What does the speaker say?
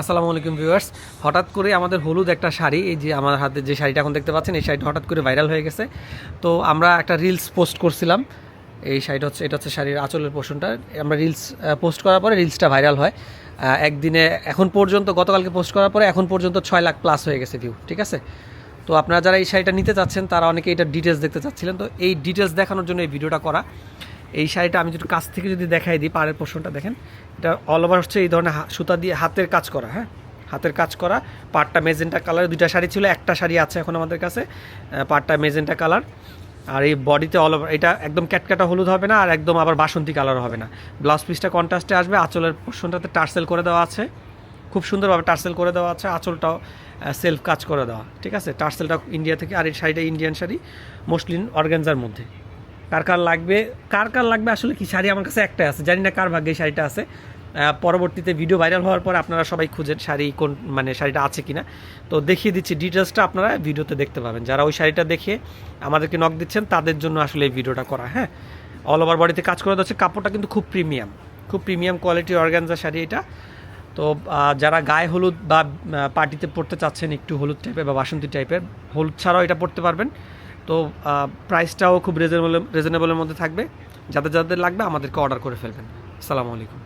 আসসালামু আলাইকুম ভিউয়ার্স। হঠাৎ করে আমাদের হলুদ একটা শাড়ি, এই যে আমার হাতে যে শাড়িটা এখন দেখতে পাচ্ছেন, এই শাড়িটা হঠাৎ করে ভাইরাল হয়ে গেছে। তো আমরা একটা রিলস পোস্ট করছিলাম। এই শাড়িটা হচ্ছে, এটা হচ্ছে শাড়ির আঁচলের পোর্শনটা আমরা রিলস পোস্ট করার পরে রিলসটা ভাইরাল হয়। একদিনে, এখন পর্যন্ত, গতকালকে পোস্ট করার পরে এখন পর্যন্ত ছয় লাখ প্লাস হয়ে গেছে ভিউ ঠিক আছে? তো আপনারা যারা এই শাড়িটা নিতে চাচ্ছেন, তারা অনেকে এটা ডিটেলস দেখতে চাচ্ছিলেন। তো এই ডিটেলস দেখানোর জন্য এই ভিডিওটা করা। এই শাড়িটা আমি যদি কাছ থেকে যদি দেখাই দিই, পাড়ের পোর্শনটা দেখেন, এটা অল ওভার হচ্ছে এই ধরনের সুতা দিয়ে হাতের কাজ করা হ্যাঁ? হাতের কাজ করা, পাটটা মেজেন্টা কালার দুইটা শাড়ি ছিল, একটা শাড়ি আছে এখন আমাদের কাছে পাটটা মেজেন্টা কালার আর এই বডিতে অল ওভার এটা একদম ক্যাটকাটা হলুদ হবে না, আর একদম আবার বাসন্তী কালার হবে না। ব্লাউজ পিসটা কন্ট্রাস্টে আসবে, আঁচলের পোর্শনটাতে টার্সেল করে দেওয়া আছে, খুব সুন্দরভাবে টার্সেল করে দেওয়া আছে, আঁচলটাও সেলফ কাজ করে দেওয়া, ঠিক আছে? টার্সেলটা ইন্ডিয়া থেকে, আর এই শাড়িটা ইন্ডিয়ান শাড়ি মসলিন অর্গানজার মধ্যে। কার কার লাগবে, কার কার লাগবে আসলে কি শাড়ি আমার কাছে একটাই আছে, জানি না কার ভাগ্যে এই শাড়িটা আছে। পরবর্তীতে ভিডিও ভাইরাল হওয়ার পর আপনারা সবাই খুঁজেন শাড়ি কোন মানে শাড়িটা আছে কিনা। তো দেখিয়ে দিচ্ছি ডিটেলসটা আপনারা ভিডিওতে দেখতে পাবেন। যারা ওই শাড়িটা দেখে আমাদেরকে নক দিচ্ছেন, তাদের জন্য আসলে এই ভিডিওটা করা হ্যাঁ? অল ওভার বডিতে কাজ করে দিচ্ছে কাপড়টা কিন্তু খুব প্রিমিয়াম খুব প্রিমিয়াম কোয়ালিটির অর্গানজা শাড়ি এটা। তো যারা গায়ে হলুদ বা পার্টিতে পড়তে চাচ্ছেন একটু হলুদ টাইপের বা বাসন্তী টাইপের হলুদ ছাড়াও এটা পড়তে পারবেন। তো প্রাইসটাও খুব রিজনেবল রিজনেবলের মধ্যে থাকবে। যাদের যাদের লাগবে, আমাদেরকে অর্ডার করে ফেলবেন। আসসালামু আলাইকুম।